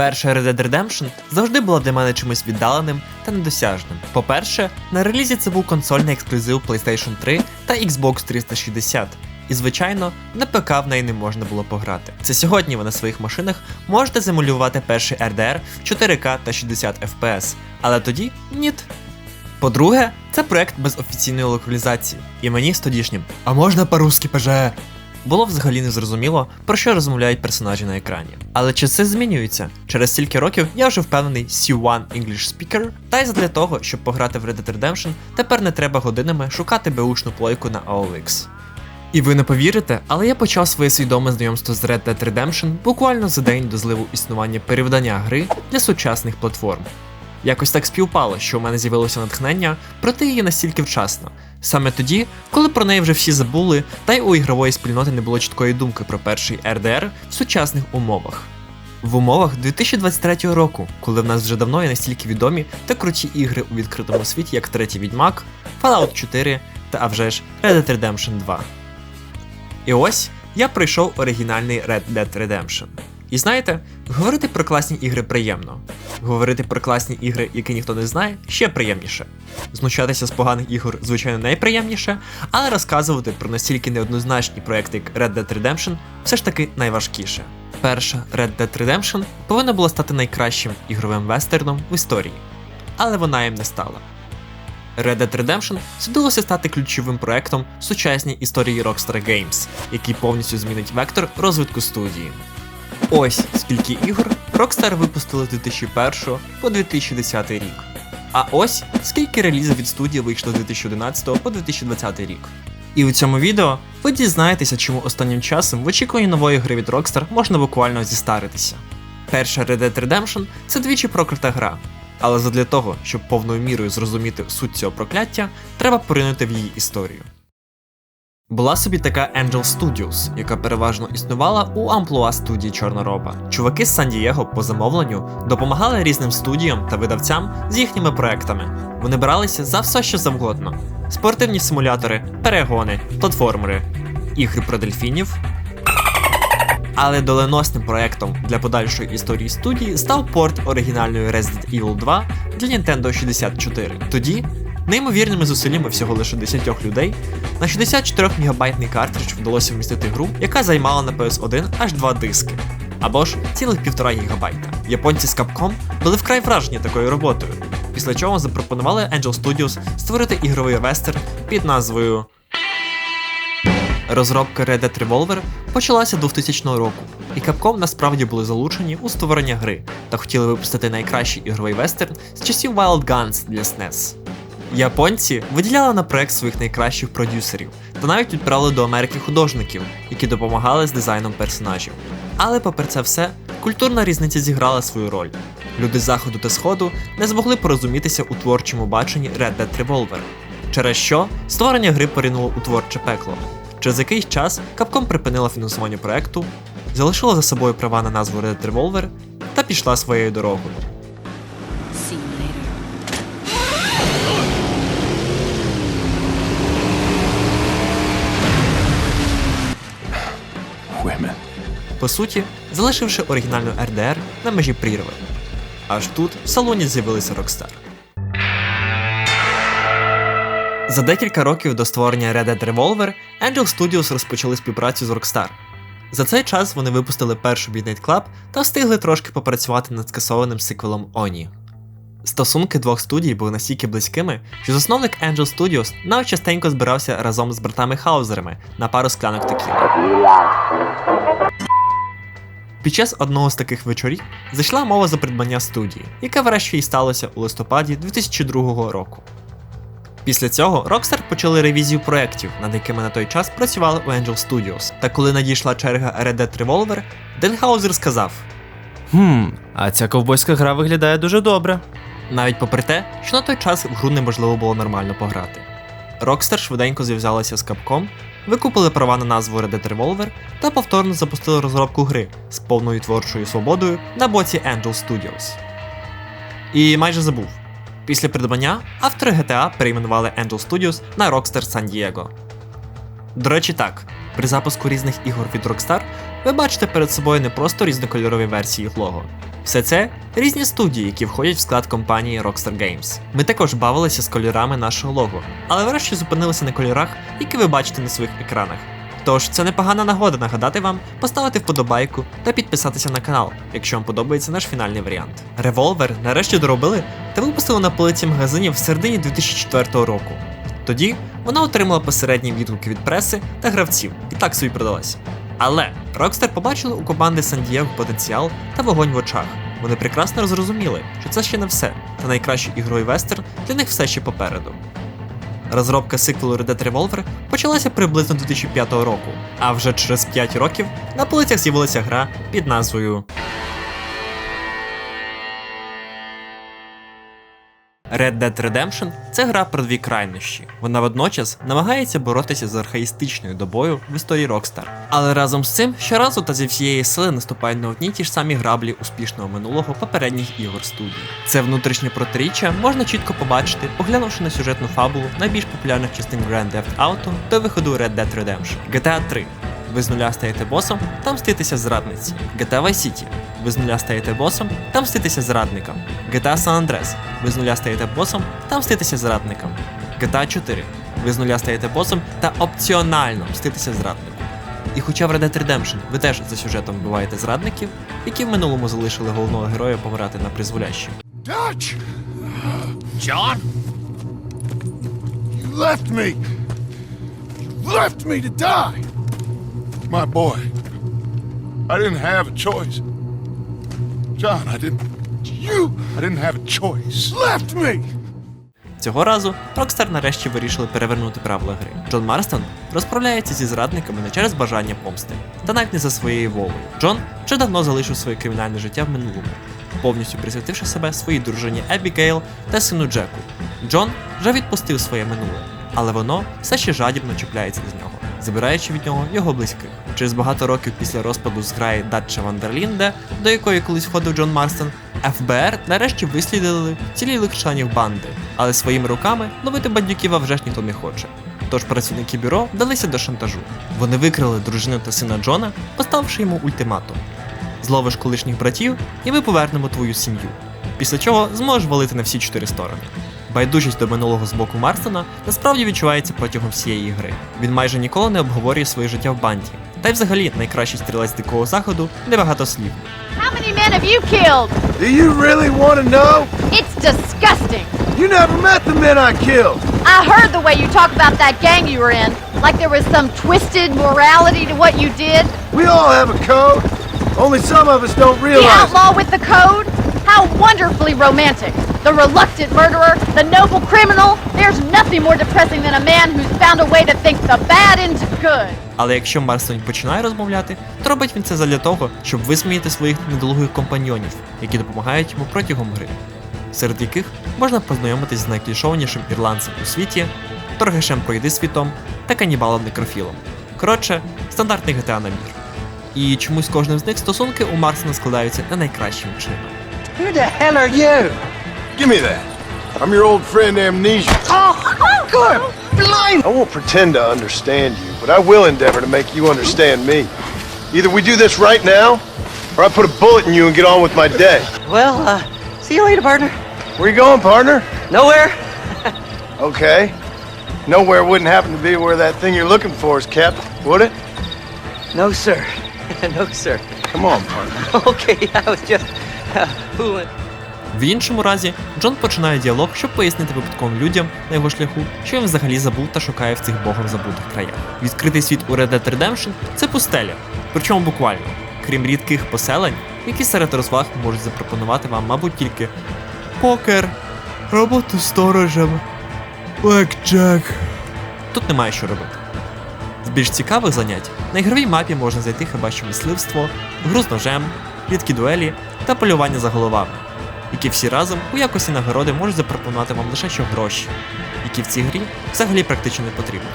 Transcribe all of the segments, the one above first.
Перша Red Dead Redemption завжди була для мене чимось віддаленим та недосяжним. По-перше, на релізі це був консольний ексклюзив PlayStation 3 та Xbox 360. І, звичайно, на ПК в неї не можна було пограти. Це сьогодні ви на своїх машинах можете замалювати перший RDR 4К та 60 FPS, але тоді ніт. По-друге, це проект без офіційної локалізації, і мені з тодішнім, а можна по-русски ПЖ? Було взагалі незрозуміло, про що розмовляють персонажі на екрані. Але часи змінюються. Через стільки років я вже впевнений C1 English Speaker, та й задля того, щоб пограти в Red Dead Redemption, тепер не треба годинами шукати беушну плойку на OLX. І ви не повірите, але я почав своє свідоме знайомство з Red Dead Redemption буквально за день до зливу існування перевдання гри для сучасних платформ. Якось так співпало, що у мене з'явилося натхнення пройти її настільки вчасно. Саме тоді, коли про неї вже всі забули, та й у ігрової спільноти не було чіткої думки про перший RDR в сучасних умовах. В умовах 2023 року, коли в нас вже давно є настільки відомі та круті ігри у відкритому світі, як Третій Відьмак, Fallout 4 та а вже ж Red Dead Redemption 2. І ось я пройшов оригінальний Red Dead Redemption. І знаєте, говорити про класні ігри приємно. Говорити про класні ігри, які ніхто не знає, ще приємніше. Знущатися з поганих ігор, звичайно, найприємніше, але розказувати про настільки неоднозначні проекти, як Red Dead Redemption, все ж таки найважкіше. Перша Red Dead Redemption повинна була стати найкращим ігровим вестерном в історії, але вона їм не стала. Red Dead Redemption судилося стати ключовим проектом сучасній історії Rockstar Games, який повністю змінить вектор розвитку студії. Ось скільки ігор Rockstar випустили з 2001 по 2010 рік. А ось скільки релізів від студії вийшло з 2011 по 2020 рік. І у цьому відео ви дізнаєтеся, чому останнім часом в очікуванні нової гри від Rockstar можна буквально зістаритися. Перша Red Dead Redemption це двічі проклята гра. Але задля того, щоб повною мірою зрозуміти суть цього прокляття, треба поринути в її історію. Була собі така Angel Studios, яка переважно існувала у амплуа студії Чорнороба. Чуваки з Сан-Дієго по замовленню допомагали різним студіям та видавцям з їхніми проектами. Вони бралися за все, що завгодно: спортивні симулятори, перегони, платформери, ігри про дельфінів. Але доленосним проектом для подальшої історії студії став порт оригінальної Resident Evil 2 для Nintendo 64. Тоді Неймовірними зусиллями всього лише 10 людей на 64 мегабайтний картридж вдалося вмістити гру, яка займала на PS1 аж два диски. Або ж цілих 1,5 гігабайта. Японці з Capcom були вкрай вражені такою роботою, після чого запропонували Angel Studios створити ігровий вестерн під назвою. Розробка Red Dead Revolver почалася 2000 року, і Capcom насправді були залучені у створення гри та хотіли випустити найкращий ігровий вестерн з часів Wild Guns для SNES. Японці виділяли на проект своїх найкращих продюсерів та навіть відправили до Америки художників, які допомагали з дизайном персонажів. Але попри це все, культурна різниця зіграла свою роль. Люди заходу та сходу не змогли порозумітися у творчому баченні Red Dead Revolver, через що створення гри порінуло у творче пекло. Через якийсь час Capcom припинила фінансування проекту, залишила за собою права на назву Red Dead Revolver та пішла своєю дорогою. По суті, залишивши оригінальну RDR на межі прірви. Аж тут в салоні з'явилися Rockstar. За декілька років до створення Red Dead Revolver Angel Studios розпочали співпрацю з Rockstar. За цей час вони випустили першу Midnight Club та встигли трошки попрацювати над скасованим сиквелом Оні. Стосунки двох студій були настільки близькими, що засновник Angel Studios навіть частенько збирався разом з братами Хаузерами на пару склянок текіли. Під час одного з таких вечорів зайшла мова за придбання студії, яке врешті й сталося у листопаді 2002 року. Після цього Rockstar почали ревізію проєктів, над якими на той час працювали у Angel Studios. Та коли надійшла черга Red Dead Revolver, Денхаузер сказав: Хм, а ця ковбойська гра виглядає дуже добре. навіть попри те, що на той час в гру неможливо було нормально пограти. Rockstar швиденько зв'язалася з Capcom, викупили права на назву Red Dead Revolver та повторно запустили розробку гри з повною творчою свободою на боці Angel Studios. І майже забув. Після придбання автори GTA перейменували Angel Studios на Rockstar San Diego. До речі, так, при запуску різних ігор від Rockstar ви бачите перед собою не просто різнокольорові версії їх лого. Все це різні студії, які входять в склад компанії Rockstar Games. Ми також бавилися з кольорами нашого лого, але врешті зупинилися на кольорах, які ви бачите на своїх екранах. Тож це непогана нагода нагадати вам поставити вподобайку та підписатися на канал, якщо вам подобається наш фінальний варіант. Револвер нарешті доробили та випустили на полиці магазинів в середині 2004 року. Тоді вона отримала посередні відгуки від преси та гравців і так собі продалася. Але Rockstar побачили у команди Сан-Дієго потенціал та вогонь в очах. Вони прекрасно зрозуміли, що це ще не все, та найкращий ігровий вестерн для них все ще попереду. Розробка сиквелу Red Dead Revolver почалася приблизно 2005 року, а вже через 5 років на полицях з'явилася гра під назвою Red Dead Redemption це гра про дві крайнощі. Вона водночас намагається боротися з архаїстичною добою в історії Rockstar. Але разом з цим щоразу та зі всієї сили наступають на одні ті ж самі граблі успішного минулого попередніх ігор студії. Це внутрішнє протиріччя можна чітко побачити, поглянувши на сюжетну фабулу найбільш популярних частин Grand Theft Auto до виходу Red Dead Redemption. GTA 3 ви з нуля стаєте босом та мститися зрадниці. GTA Vice City. Ви з нуля стаєте босом та мститися зрадникам. GTA San Andreas. Ви з нуля стаєте босом та мститися зрадникам. GTA 4. Ви з нуля стаєте босом та опціонально мститися зраднику. І хоча в Red Dead Redemption ви теж за сюжетом вбиваєте зрадників, які в минулому залишили головного героя помирати на призволяще. Dutch! John? You left me! You left me to die! My boy. I didn't have a choice. John, I didn't. You! I didn't have a choice. Left me! Цього разу Rockstar нарешті вирішили перевернути правила гри. Джон Марстон розправляється зі зрадниками не через бажання помсти, та навіть не за своєю волею. Джон вже давно залишив своє кримінальне життя в минулому, повністю присвятивши себе своїй дружині Ебігейл та сину Джеку. Джон вже відпустив своє минуле, але воно все ще жадібно чіпляється до нього, забираючи від нього його близьких. Через багато років після розпаду зграї Датча Вандерлінде, до якої колись входив Джон Марстон, ФБР нарешті вислідили цілілих членів банди, але своїми руками ловити бандюків вже ж ніхто не хоче. Тож працівники бюро вдалися до шантажу. Вони викрили дружину та сина Джона, поставивши йому ультиматум: зловиш колишніх братів, і ми повернемо твою сім'ю. Після чого зможеш валити на всі чотири сторони. Байдужість до минулого з боку Марстона насправді відчувається протягом всієї гри. Він майже ніколи не обговорює своє життя в банді. Та й взагалі найкращий стрілець дикого заходу небагато слів. How many men have you killed? Do you really want to know? It's disgusting. You never met the men I killed. I heard the way you talk about that gang you were in, like there was some twisted morality to what you did. We all have a code. Only some of us don't The realize. outlaw with the code? How wonderfully romantic. The reluctant murderer, the noble criminal. There's nothing more depressing than a man who's found a way to think the bad into good. Але якщо Марстон починає розмовляти, то робить він це задля того, щоб висміяти своїх недолугих компаньйонів, які допомагають йому протягом гри, серед яких можна познайомитись з найклішованішим ірландцем у світі, торгашем пройди світом та канібалом некрофілом. Коротше, стандартний GTA набір. І чомусь кожним з них стосунки у Марстона складаються не найкращим чином. Who the hell are you? Give me that. I'm your old friend Amnesia. Oh, good. Blind. I won't pretend to understand you, but I will endeavor to make you understand me. Either we do this right now, or I put a bullet in you and get on with my day. Well, uh, see you later, partner. Where you going, partner? Nowhere? Okay. Nowhere wouldn't happen to be where that thing you're looking for is kept, would it? No, sir. no, sir. Come on, partner. Okay, I was just fooling. В іншому разі, Джон починає діалог, щоб пояснити випадковим людям на його шляху, що він взагалі забув та шукає в цих богом забутих краях. Відкритий світ у Red Dead Redemption – це пустеля, причому буквально, крім рідких поселень, які серед розваг можуть запропонувати вам, мабуть, тільки покер, роботу сторожем, блекджек. Тут немає що робити. З більш цікавих занять на ігровій мапі можна знайти хіба що мисливство, гру ножем, рідкі дуелі та полювання за головами, які всі разом у якості нагороди можуть запропонувати вам лише що гроші, які в цій грі взагалі практично не потрібні.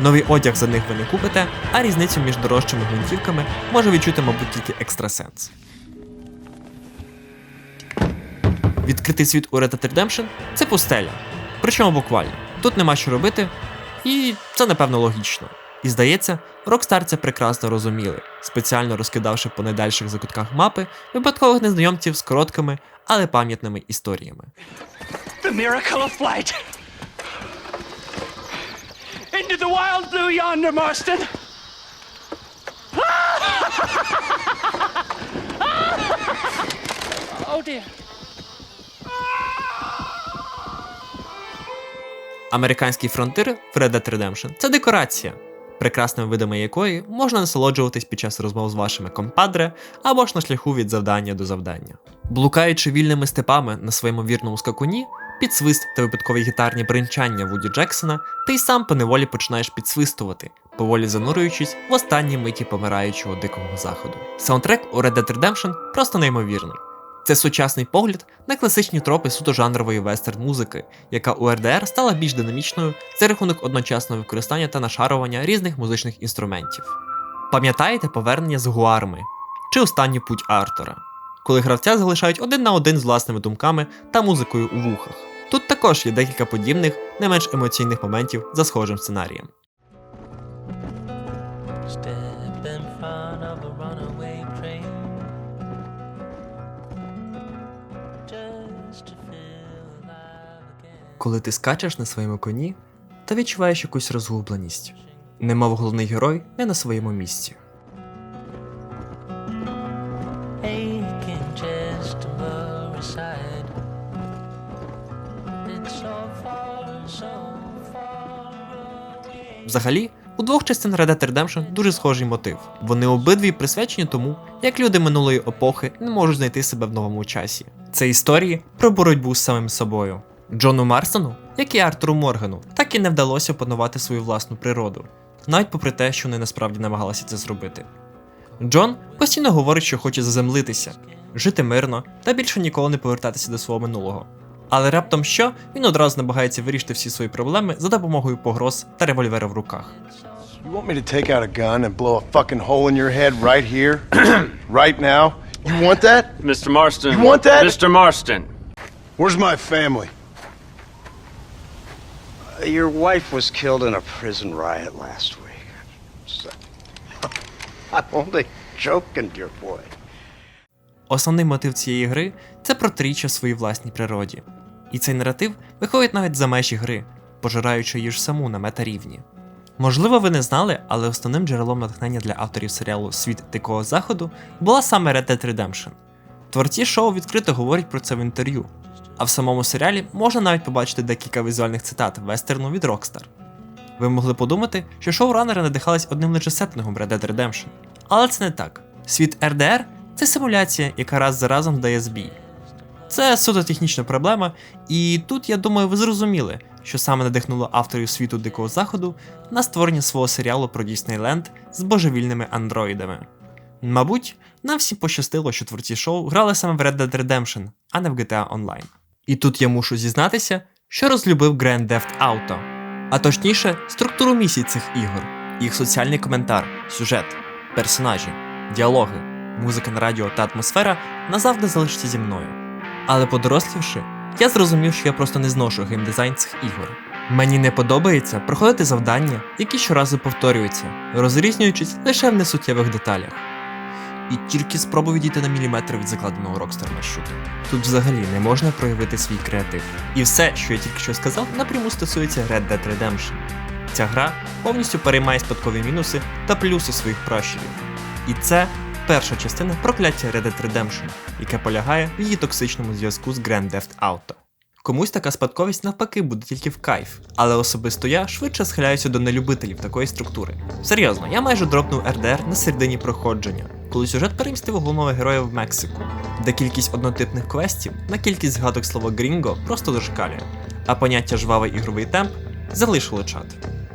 Новий одяг за них ви не купите, а різницю між дорожчими гвинтівками може відчути, мабуть, тільки екстрасенс. Відкритий світ у Red Dead Redemption – це пустеля. Причому буквально. Тут нема що робити, і це напевно логічно. І здається, Rockstar це прекрасно розуміли, спеціально розкидавши по найдальших закутках мапи випадкових незнайомців з короткими, але пам'ятними історіями. The miracle of flight. Into the wild blue yonder, Marston. oh dear. Американський фронтир Red Dead Redemption це декорація, прекрасними видами якої можна насолоджуватись під час розмов з вашими компадре або ж на шляху від завдання до завдання. Блукаючи вільними степами на своєму вірному скакуні, під свист та випадкові гітарні бринчання Вуді Джексона, ти й сам поневолі починаєш підсвистувати, поволі занурюючись в останні миті помираючого дикого заходу. Саундтрек у Red Dead Redemption просто неймовірний. Це сучасний погляд на класичні тропи суто жанрової вестерн-музики, яка у РДР стала більш динамічною за рахунок одночасного використання та нашарування різних музичних інструментів. Пам'ятаєте повернення з Гуарми чи останній путь Артора, коли гравця залишають один на один з власними думками та музикою у вухах. Тут також є декілька подібних, не менш емоційних моментів за схожим сценарієм. Step in front of a runaway Коли ти скачеш на своєму коні та відчуваєш якусь розгубленість, немов головний герой не на своєму місці. Взагалі, у двох частин Red Dead Redemption дуже схожий мотив. Вони обидві присвячені тому, як люди минулої епохи не можуть знайти себе в новому часі. Це історії про боротьбу з самим собою. Джону Марстону, як і Артуру Моргану, так і не вдалося опанувати свою власну природу, навіть попри те, що вони насправді намагалися це зробити. Джон постійно говорить, що хоче заземлитися, жити мирно та більше ніколи не повертатися до свого минулого. Але раптом що він одразу намагається вирішити всі свої проблеми за допомогою погроз та револьвера в руках. You want me to take out a gun and blow a fucking hole in your head right here? right now? You want that? Mr. Marston. You want that? Mr. Marston. Where's my family? Your wife was killed in a prison riot last week. I'm only joking, dear boy. Основний мотив цієї гри це протиріччя своїй власній природі. І цей наратив виходить навіть за межі гри, пожираючи її ж саму на метарівні. Можливо, ви не знали, але основним джерелом натхнення для авторів серіалу Світ Дикого Заходу була саме Red Dead Redemption. Творці шоу відкрито говорять про це в інтерв'ю, а в самому серіалі можна навіть побачити декілька візуальних цитат вестерну від Rockstar. Ви могли подумати, що шоуранери надихались одним лише сеттингом Red Dead Redemption. Але це не так. Світ RDR це симуляція, яка раз за разом дає збій. Це суто технічна проблема, і тут, я думаю, ви зрозуміли, що саме надихнуло авторів світу Дикого Заходу на створення свого серіалу про Діснейленд з божевільними андроїдами. Мабуть, нам всім пощастило, що творці шоу грали саме в Red Dead Redemption, а не в GTA Online. І тут я мушу зізнатися, що розлюбив Grand Theft Auto, а точніше, структуру місій цих ігор, їх соціальний коментар, сюжет, персонажі, діалоги, музика на радіо та атмосфера назавжди залишаться зі мною. Але подорослівши, я зрозумів, що я просто не зношу геймдизайн цих ігор. Мені не подобається проходити завдання, які щоразу повторюються, розрізнюючись лише в несуттєвих деталях. І тільки спробуй відійти на міліметр від закладеного Rockstar маршруту. Тут взагалі не можна проявити свій креатив. І все, що я тільки що сказав, напряму стосується Red Dead Redemption. Ця гра повністю переймає спадкові мінуси та плюси своїх пращурів. І це перша частина прокляття Red Dead Redemption, яке полягає в її токсичному зв'язку з Grand Theft Auto. Комусь така спадковість навпаки буде тільки в кайф, але особисто я швидше схиляюся до нелюбителів такої структури. Серйозно, я майже дропнув РДР на середині проходження, коли сюжет перемістив головного героя в Мексику, де кількість однотипних квестів на кількість згадок слова Грінго просто дошкалює, а поняття жвавий ігровий темп залишило чат.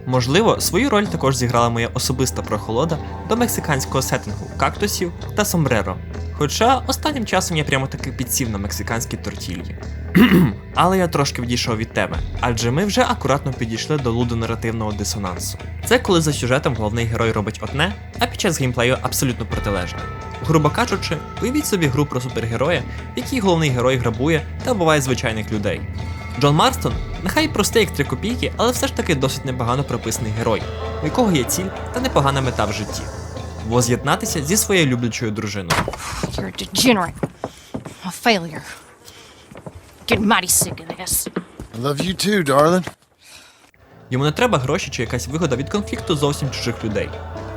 Можливо, свою роль також зіграла моя особиста прохолода до мексиканського сеттингу кактусів та сомбреро. Хоча останнім часом я прямо таки підсів на мексиканські тортільї. Але я трошки відійшов від теми, адже ми вже акуратно підійшли до лудонарративного дисонансу. Це коли за сюжетом головний герой робить одне, а під час геймплею абсолютно протилежне. Грубо кажучи, уявіть собі гру про супергероя, в головний герой грабує та вбиває звичайних людей. Джон Марстон, нехай простий як три копійки, але все ж таки досить непогано прописаний герой, у якого є ціль та непогана мета в житті воз'єднатися зі своєю люблячою дружиною. You're a degenerate. A failure. Getting mighty sick of this. I love you too, darling. Йому не треба гроші чи якась вигода від конфлікту зовсім чужих людей.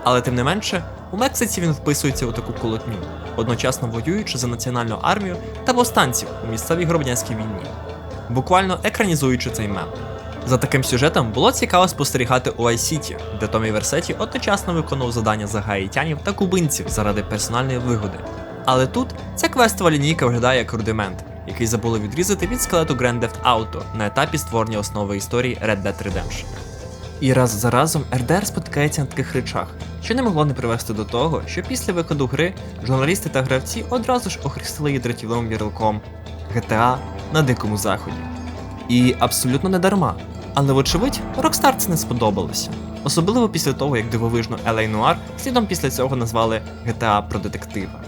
Але тим не менше, у Мексиці він вписується у таку колотню, одночасно воюючи за національну армію та повстанців у місцевій громадянській війні, буквально екранізуючи цей мем. За таким сюжетом було цікаво спостерігати у Айсіті, де Томі Версеті одночасно виконував завдання за гаїтянів та кубинців заради персональної вигоди. Але тут ця квестова лінійка виглядає як рудимент, який забули відрізати від скелету Grand Theft Auto на етапі створення основи історії Red Dead Redemption. І раз за разом РДР спотикається на таких речах, що не могло не привести до того, що після виходу гри журналісти та гравці одразу ж охрестили її дратівливим ярликом GTA на дикому заході. І абсолютно не дарма. Але вочевидь, Rockstar це не сподобалося. Особливо після того, як дивовижно LA Noir слідом після цього назвали GTA про детектива.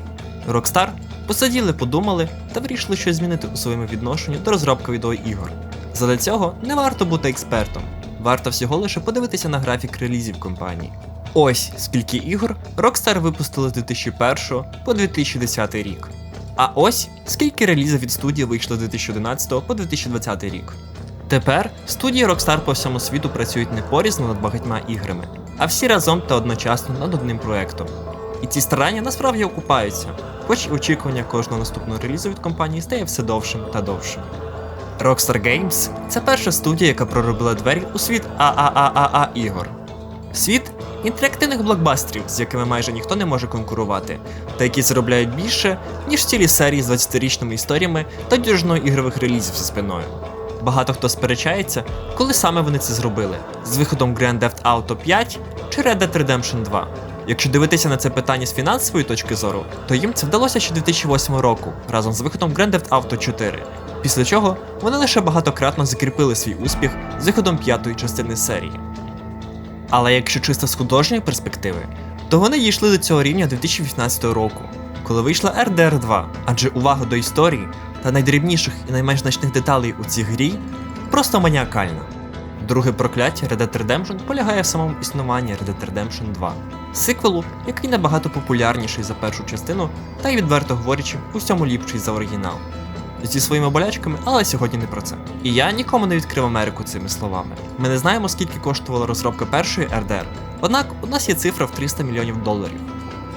Rockstar посиділи, подумали та вирішили щось змінити у своєму відношенні до розробки відеоігор. Задля цього не варто бути експертом, варто всього лише подивитися на графік релізів компанії. Ось скільки ігор Rockstar випустили з 2001 по 2010 рік. А ось скільки релізів від студії вийшло з 2011 по 2020 рік. Тепер студії Rockstar по всьому світу працюють не порізно над багатьма іграми, а всі разом та одночасно над одним проектом. І ці старання насправді окупаються, хоч і очікування кожного наступного релізу від компанії стає все довшим та довшим. Rockstar Games це перша студія, яка проробила двері у світ ААААА ігор. Світ інтерактивних блокбастерів, з якими майже ніхто не може конкурувати, та які заробляють більше, ніж цілі серії з 20-річними історіями та дюжиною ігрових релізів за спиною. Багато хто сперечається, коли саме вони це зробили з виходом Grand Theft Auto 5 чи Red Dead Redemption 2. Якщо дивитися на це питання з фінансової точки зору, то їм це вдалося ще 2008 року разом з виходом Grand Theft Auto 4. Після чого вони лише багатократно закріпили свій успіх з виходом п'ятої частини серії. Але якщо чисто з художньої перспективи, то вони дійшли до цього рівня 2018 року, коли вийшла RDR 2, адже увага до історії та найдрібніших і найменш значних деталей у цій грі просто маніакальна. Друге прокляття Red Dead Redemption полягає в самому існуванні Red Dead Redemption 2, сиквелу, який набагато популярніший за першу частину, та й відверто говорячи, у всьому ліпший за оригінал. Зі своїми болячками, але сьогодні не про це. І я нікому не відкрив Америку цими словами. Ми не знаємо, скільки коштувала розробка першої RDR, однак у нас є цифра в 300 мільйонів доларів.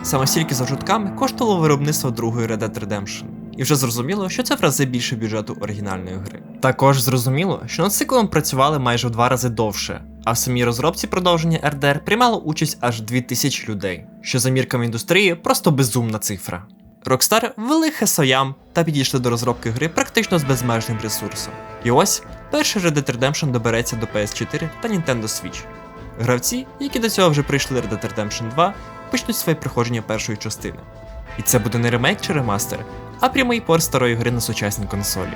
Саме стільки за жутками коштувало виробництво другої Red Dead Redemption. І вже зрозуміло, що це в рази більше бюджету оригінальної гри. Також зрозуміло, що над циклом працювали майже в два рази довше, а в самій розробці продовження RDR приймало участь аж 2000 людей, що за мірками індустрії просто безумна цифра. Rockstar ввели хесоям та підійшли до розробки гри практично з безмежним ресурсом. І ось перший Red Dead Redemption добереться до PS4 та Nintendo Switch. Гравці, які до цього вже прийшли Red Dead Redemption 2, почнуть своє проходження першої частини. І це буде не ремейк чи ремастер, а прямий порт старої гри на сучасній консолі.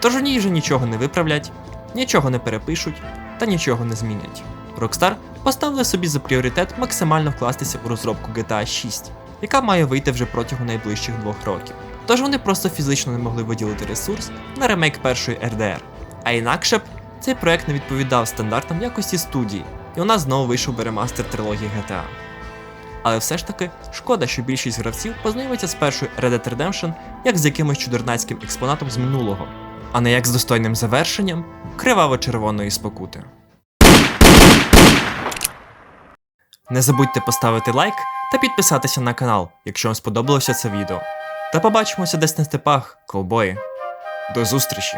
Тож у ній вже нічого не виправлять, нічого не перепишуть та нічого не змінять. Rockstar поставили собі за пріоритет максимально вкластися у розробку GTA 6, яка має вийти вже протягом найближчих двох років. Тож вони просто фізично не могли виділити ресурс на ремейк першої RDR. А інакше б цей проект не відповідав стандартам якості студії, і у нас знову вийшов би ремастер трилогії GTA. Але все ж таки, шкода, що більшість гравців познайомиться з першою Red Dead Redemption як з якимось чудернацьким експонатом з минулого, а не як з достойним завершенням криваво-червоної спокути. Не забудьте поставити лайк та підписатися на канал, якщо вам сподобалося це відео. Та побачимося десь на степах, ковбої. До зустрічі!